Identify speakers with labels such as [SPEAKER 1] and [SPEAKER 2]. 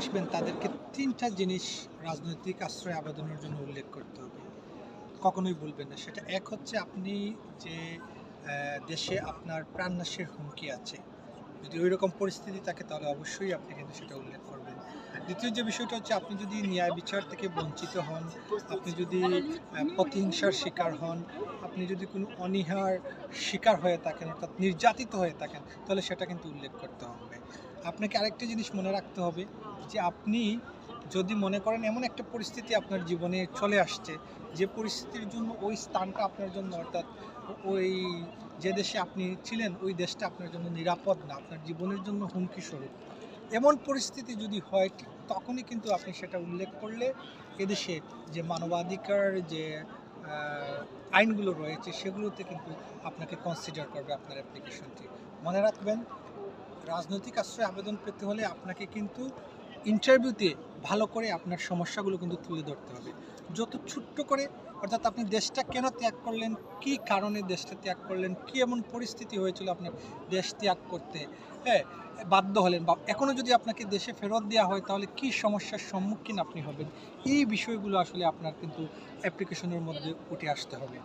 [SPEAKER 1] আসবেন, তাদেরকে তিনটা জিনিস রাজনৈতিক আশ্রয় আবেদনের জন্য উল্লেখ করতে হবে। কখনোই বলবেন না। সেটা এক হচ্ছে আপনি যে দেশে আপনার প্রাণনাশের হুমকি আছে, যদি ওই রকম পরিস্থিতি থাকে, তাহলে অবশ্যই আপনি কিন্তু সেটা উল্লেখ করবেন। দ্বিতীয় যে বিষয়টা হচ্ছে, আপনি যদি ন্যায় বিচার থেকে বঞ্চিত হন, আপনি যদি প্রতিহিংসার শিকার হন, আপনি যদি কোনো অনীহার শিকার হয়ে থাকেন, অর্থাৎ নির্যাতিত হয়ে থাকেন, তাহলে সেটা কিন্তু উল্লেখ করতে হবে। আপনাকে আরেকটা জিনিস মনে রাখতে হবে যে আপনি যদি মনে করেন এমন একটা পরিস্থিতি আপনার জীবনে চলে আসছে, যে পরিস্থিতির জন্য ওই স্থানটা আপনার জন্য অর্থাৎ ওই যে দেশে আপনি ছিলেন, ওই দেশটা আপনার জন্য নিরাপদ না, আপনার জীবনের জন্য হুমকি স্বরূপ। এমন পরিস্থিতি যদি হয়, তখনই কিন্তু আপনি সেটা উল্লেখ করলে এদেশে যে মানবাধিকার, যে আইনগুলো রয়েছে, সেগুলোতে কিন্তু আপনাকে কনসিডার করবে আপনার অ্যাপ্লিকেশনটি মনে রাখবেন রাজনৈতিক আশ্রয় আবেদন পেতে হলে আপনাকে কিন্তু ইন্টারভিউতে ভালো করে আপনার সমস্যাগুলো কিন্তু তুলে ধরতে হবে। যত ছোট্ট করে, অর্থাৎ আপনি দেশটা কেন ত্যাগ করলেন, কি কারণে দেশটা ত্যাগ করলেন, কি এমন পরিস্থিতি হয়েছিল আপনার দেশ ত্যাগ করতে হ্যাঁ বাধ্য হলেন বা এখনও যদি আপনাকে দেশে ফেরত দেওয়া হয়, তাহলে কি সমস্যার সম্মুখীন আপনি হবেন? এই বিষয়গুলো আসলে আপনার কিন্তু অ্যাপ্লিকেশনের মধ্যে উঠে আসতে হবে।